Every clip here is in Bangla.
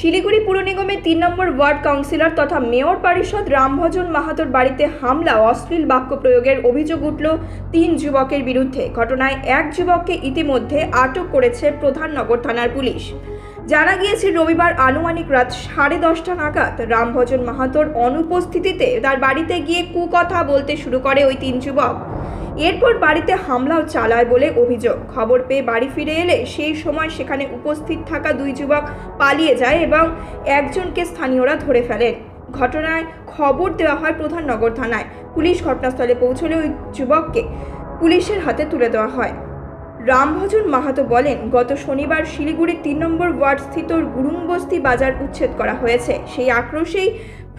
শিলিগুড়ি পুর নিগমের তিন নম্বর ওয়ার্ড কাউন্সিলর তথা মেয়র পরিষদ রামভজন মাহাতোর বাড়িতে হামলা অশ্লীল বাক্য প্রয়োগের অভিযোগ উঠল তিন যুবকের বিরুদ্ধে। ঘটনায় এক যুবককে ইতিমধ্যে আটক করেছে প্রধাননগর থানার পুলিশ। জানা গিয়েছে, রবিবার আনুমানিক রাত সাড়ে দশটা নাগাদ রামভজন মাহাতোর অনুপস্থিতিতে তার বাড়িতে গিয়ে কুকথা বলতে শুরু করে ওই তিন যুবক। এরপর বাড়িতে হামলাও চালায় বলে অভিযোগ। খবর পেয়ে বাড়ি ফিরে এলে সেই সময় সেখানে উপস্থিত থাকা দুই যুবক পালিয়ে যায় এবং একজনকে স্থানীয়রা ধরে ফেলেন ঘটনায় খবর দেওয়া হয় প্রধাননগর থানায়। পুলিশ ঘটনাস্থলে পৌঁছলে ওই যুবককে পুলিশের হাতে তুলে দেওয়া হয়। রামভজন মাহাতো বলেন, গত শনিবার শিলিগুড়ির তিন নম্বর ওয়ার্ড স্থিত গুরুংবস্তি বাজার উচ্ছেদ করা হয়েছে। সেই আক্রোশেই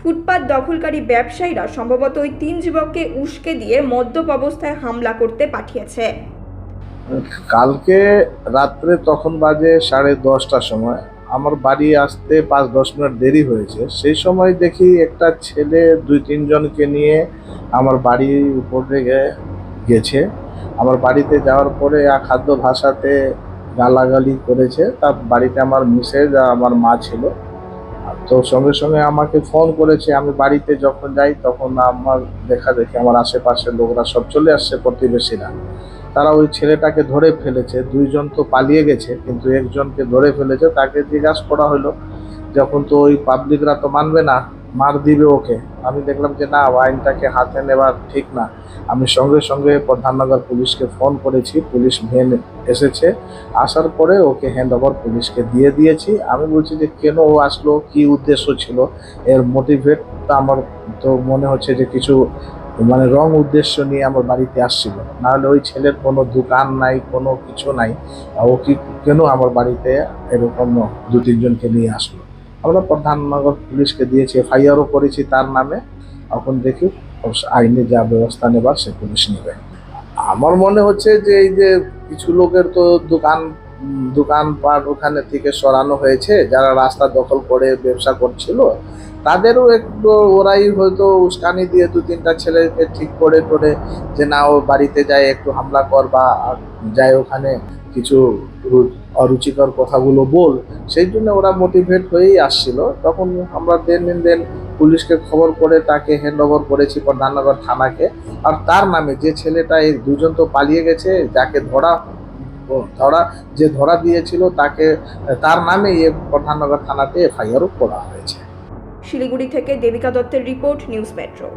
ফুটপাত দখলকারী ব্যবসায়ীরা সম্ভবত ওই তিন যুবককে উস্কে দিয়ে মদ্যপ অবস্থায় হামলা করতে পাঠিয়েছে। কালকে রাত্রে তখন বাজে সাড়ে দশটার সময়। আমার বাড়ি আসতে পাঁচ দশ মিনিট দেরি হয়েছে। সেই সময় দেখি একটা ছেলে দুই তিনজনকে নিয়ে আমার বাড়ির উপরে গেছে। আমার বাড়িতে যাওয়ার পরে খাদ্য ভাষাতে গালাগালি করেছে। তার বাড়িতে আমার মিসেজ আর আমার মা ছিল। তো সঙ্গে সঙ্গে আমাকে ফোন করেছে, আমি বাড়িতে যখন যাই তখন আমার দেখা দেখি আমার আশেপাশের লোকরা সব চলে আসছে প্রতিবেশীরা। তারা ওই ছেলেটাকে ধরে ফেলেছে, দুইজন তো পালিয়ে গেছে, কিন্তু একজনকে ধরে ফেলেছে, তাকে জিজ্ঞাসা করা হলো, যখন তো ওই পাবলিকরা তো মানবে না মার দিবে ওকে। আমি দেখলাম যে না, আইনটাকে হাতে নেওয়া ঠিক না। আমি সঙ্গে সঙ্গে প্রধাননগর পুলিশকে ফোন করেছি, পুলিশ ভ্যান এসেছে। আসার পরে ওকে হ্যান্ড ওভার পুলিশকে দিয়ে দিয়েছি। আমি বলছি যে, কেন ও আসলো? কি উদ্দেশ্য ছিল? এর মোটিভেট আমার তো মনে হচ্ছে যে কিছু মানে রং উদ্দেশ্য নিয়ে আমার বাড়িতে আসছিল। নাহলে ওই ছেলের কোনো দোকান নাই, কোনো কিছু নাই। ও কি, কেন আমার বাড়িতে এরকম দু তিনজনকে নিয়ে আসলো? আমরা প্রধাননগর পুলিশকে দিয়েছি, এফআইআরও করেছি তার নামে। এখন দেখি আইনে যা ব্যবস্থা নেবার সে পুলিশ নেবে। আমার মনে হচ্ছে যে এই যে কিছু লোকের তো দোকান দোকানপাট ওখানে থেকে সরানো হয়েছে, যারা রাস্তা দখল করে ব্যবসা করছিল, তাদেরও একটু ওরাই হয়তো উস্কানি দিয়ে দু তিনটা ছেলেকে ঠিক করে করে যে না, ও বাড়িতে যায়, একটু হামলা কর বা যায় ওখানে কিছু অরুচিকর কথাগুলো বল। সেই জন্য ওরা মোটিভেট হয়েই আসছিল। তখন আমরা দেন দিন দেন পুলিশকে খবর করে তাকে হ্যান্ড ওভার করেছি প্রধাননগর থানাকে। আর তার নামে যে ছেলেটা, এই দুজন তো পালিয়ে গেছে, যাকে ধরা ধরা যে ধরা দিয়েছিল তাকে, তার নামে এ প্রধাননগর থানাতে এফআইআরও করা হয়েছে। শিলিগুড়ি থেকে দেবিকা দত্তের রিপোর্ট, নিউজ মেট্রো।